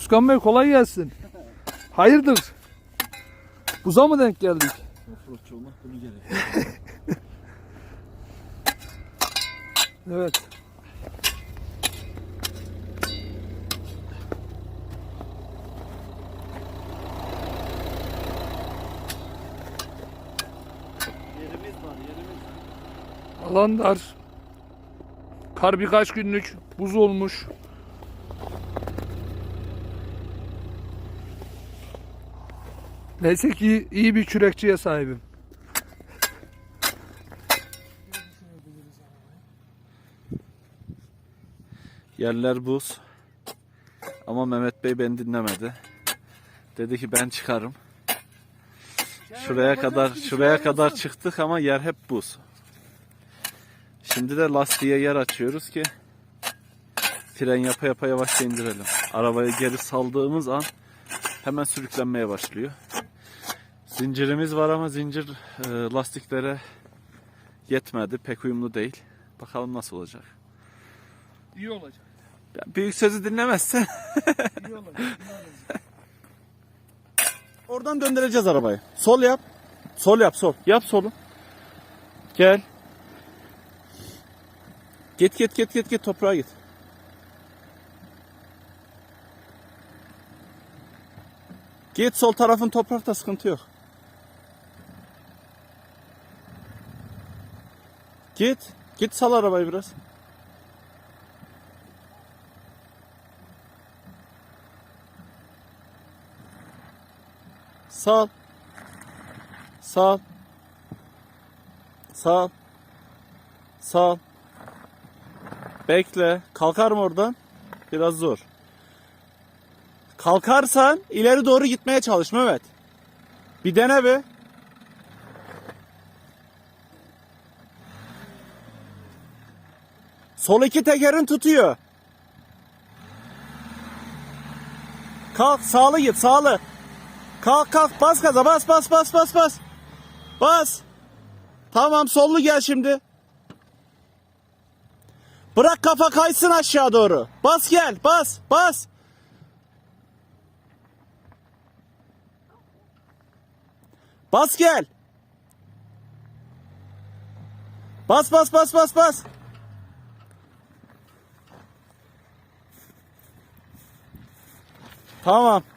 Özkan Bey kolay gelsin. Hayırdır? Buza mı denk geldik? Offroadçu olmak bunu gerekiyor. Evet. yerimiz var yerimiz. Alan dar. Kar birkaç günlük buz olmuş. Neyse ki iyi bir kürekçiye sahibim. Yerler buz. Ama Mehmet Bey beni dinlemedi. Dedi ki ben çıkarım. Şuraya kadar şuraya kadar çıktık ama yer hep buz. Şimdi de lastiğe yer açıyoruz ki fren yapa yapa yavaşça indirelim. Arabayı geri saldığımız an hemen sürüklenmeye başlıyor. Zincirimiz var ama zincir e, lastiklere yetmedi. Pek uyumlu değil. Bakalım nasıl olacak. İyi olacak. Ya büyük sözü dinlemezse İyi olacak. Oradan döndüreceğiz arabayı. Sol yap. Sol yap sol. Yap solu. Gel. Git git git git git toprağa git. Git sol tarafın toprakta sıkıntı yok. Git. Git sal arabayı biraz. Sal. Sal. Sal. Sal. Bekle. Kalkar mı oradan? Biraz zor. Kalkarsan ileri doğru gitmeye çalış Mehmet. Bir dene bir. Sol iki tekerin tutuyor. Kalk sağlı git sağlı. Kalk kalk bas gaza bas bas bas bas bas. Bas. Tamam sollu gel şimdi. Bırak kafa kaysın aşağı doğru. Bas gel bas bas. Bas gel. Bas bas bas bas bas. Tamam.